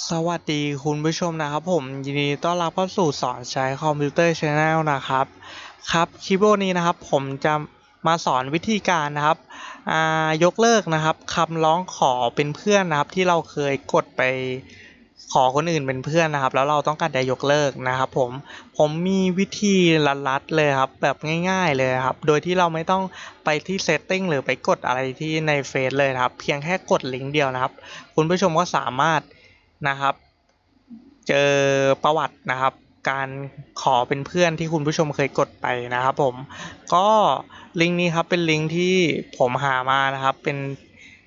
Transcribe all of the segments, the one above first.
สวัสดีคุณผู้ชมนะครับผม ยินดีต้อนรับเข้าสู่สอนใช้คอมพิวเตอร์ช n แนลนะครับ ครับคลิปวิดีโอนี้นะครับผมจะมาสอนวิธีการนะครับยกเลิกนะครับคำร้องขอเป็นเพื่อนนะครับ ที่เราเคยกดไปขอคนอื่นเป็นเพื่อนนะครับ แล้วเราต้องการจะยกเลิกนะครับ ผมผมมีวิธีลัดๆเลยครับ แบบง่าย ๆเลยครับ โดยที่เราไม่ต้องไปที่ setting หรือไปกดอะไรที่ในเฟซเลยครับ เพียงแค่กดลิงก์เดียวนะครับ คุณผู้ชมก็สามารถ นะครับ เจอประวัตินะครับ การขอเป็นเพื่อนที่คุณผู้ชมเคยกดไปนะครับ ผม ก็ลิงก์นี้ครับเป็นลิงก์ที่ผมหามานะครับ เป็น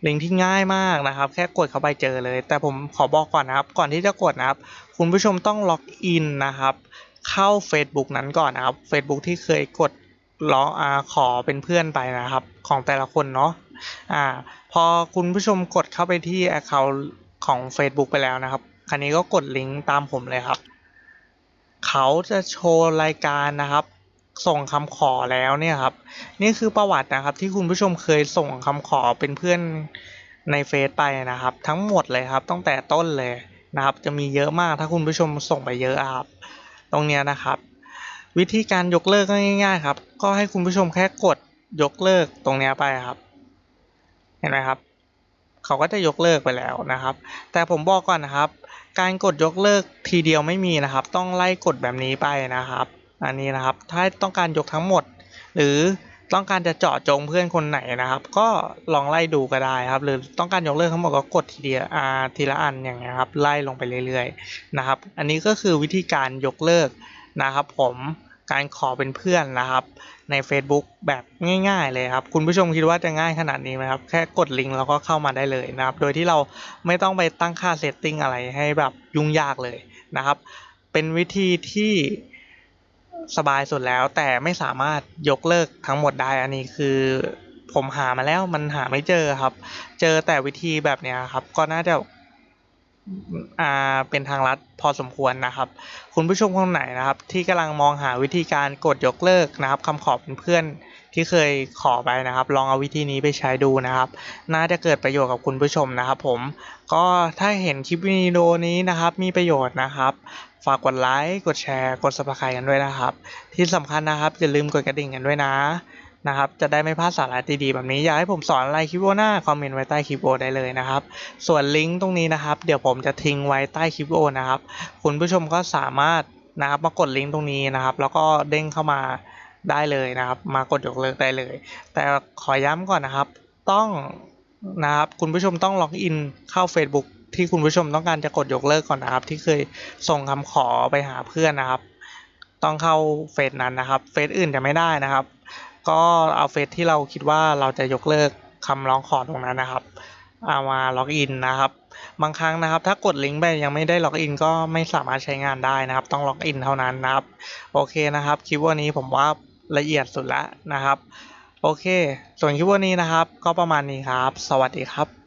ลิงก์ที่ง่ายมากนะครับ แค่กดเข้าไปเจอเลย แต่ผมขอบอกก่อนนะครับ ก่อนที่จะกดนะครับ คุณผู้ชมต้องล็อกอินนะครับ เข้า Facebook นั้นก่อนนะครับ Facebook ที่เคยกดร้ออาขอเป็นเพื่อนไปนะครับ ของแต่ละคนเนาะอ่า พอคุณผู้ชมกดเข้าไปที่ Account ของ Facebook ไปแล้วนะครับ คราวนี้ก็กดลิงก์ตามผมเลยครับ เขาจะโชว์รายการนะครับ ส่งคำขอแล้วเนี่ยครับ นี่คือประวัตินะครับที่คุณผู้ชมเคยส่งคำขอเป็นเพื่อนในเฟซไปนะครับ ทั้งหมดเลยครับตั้งแต่ต้นเลยนะครับ จะมีเยอะมากถ้าคุณผู้ชมส่งไปเยอะอะครับ ตรงเนี้ยนะครับ วิธีการยกเลิกก็ง่ายๆครับ ก็ให้คุณผู้ชมแค่กดยกเลิกตรงเนี้ยไปครับ เห็นไหมครับ เขาก็จะยกเลิกไปแล้วนะครับ แต่ผมบอกก่อนนะครับ การกดยกเลิกทีเดียวไม่มีนะครับ ต้องไล่กดแบบนี้ไปนะครับ อันนี้นะครับถ้าต้องการยกทั้งหมด หรือต้องการจะเจาะจงเพื่อนคนไหนนะครับ ก็ลองไล่ดูก็ได้ครับ หรือต้องการยกเลิกทั้งหมดก็กดทีเดียวอ่าทีละอันอย่างเงี้ยครับไล่ลงไปเรื่อยๆนะครับ อันนี้ก็คือวิธีการยกเลิกนะครับผม การขอเป็นเพื่อนนะครับ ใน Facebook แบบง่ายๆเลยครับ คุณผู้ชมคิดว่าจะง่ายขนาดนี้ไหมครับ แค่กดลิงก์แล้วก็เข้ามาได้เลยนะครับ โดยที่เราไม่ต้องไปตั้งค่าเซตติ้งอะไรให้แบบยุ่งยากเลยนะครับ เป็นวิธีที่สบายสุดแล้วแต่ไม่สามารถยกเลิกทั้งหมดได้อันนี้คือผมหามาแล้วมันหาไม่เจอครับ เจอแต่วิธีแบบนี้ครับ ก็น่าจะ อ่าเป็นทางลัดพอสมควรนะครับ คุณผู้ชมคนไหนนะครับ ที่กำลังมองหาวิธีการกดยกเลิกนะครับคำขอเป็นเพื่อนที่เคยขอไปนะครับ ลองเอาวิธีนี้ไปใช้ดูนะครับ น่าจะเกิดประโยชน์กับคุณผู้ชมนะครับ ผมก็ถ้าเห็นคลิปวิดีโอนี้นะครับ มีประโยชน์นะครับ ฝากกดไลค์กดแชร์ กด subscribe กันด้วยนะครับ ที่สำคัญนะครับอย่าลืมกดกระดิ่งกันด้วยนะ นะครับ จะได้ไม่พลาดสาระดีๆแบบนี้ อยากให้ผมสอนอะไรคลิปโอหน้าคอมเมนต์ไว้ใต้คลิปโอได้เลยนะครับ ส่วนลิงก์ตรงนี้นะครับ เดี๋ยวผมจะทิ้งไว้ใต้คลิปโอนะครับ คุณผู้ชมก็สามารถนะครับมากดลิงก์ตรงนี้นะครับ แล้วก็เด้งเข้ามาได้เลยนะครับ มากดยกเลิกได้เลย แต่ขอย้ำก่อนนะครับ ต้องนะครับคุณผู้ชมต้องล็อกอินเข้า Facebook ที่คุณผู้ชมต้องการจะกดยกเลิกก่อนนะครับ ที่เคยส่งคำขอไปหาเพื่อนนะครับ ต้องเข้าเฟซนั้นนะครับ เฟซอื่นจะไม่ได้นะครับ ก็เอาเฟซที่เราคิดว่าเราจะยกเลิกคำร้องขอตรงนั้นนะครับเอามาล็อกอินนะครับ บางครั้งนะครับ ถ้ากดลิงก์ไปยังไม่ได้ล็อกอินก็ไม่สามารถใช้งานได้นะครับ ต้องล็อกอินเท่านั้นนะครับ โอเคนะครับคลิปวันนี้ผมว่าละเอียดสุดแล้วนะครับ โอเค ส่วนคลิปวันนี้นะครับ ก็ประมาณนี้ครับ สวัสดีครับ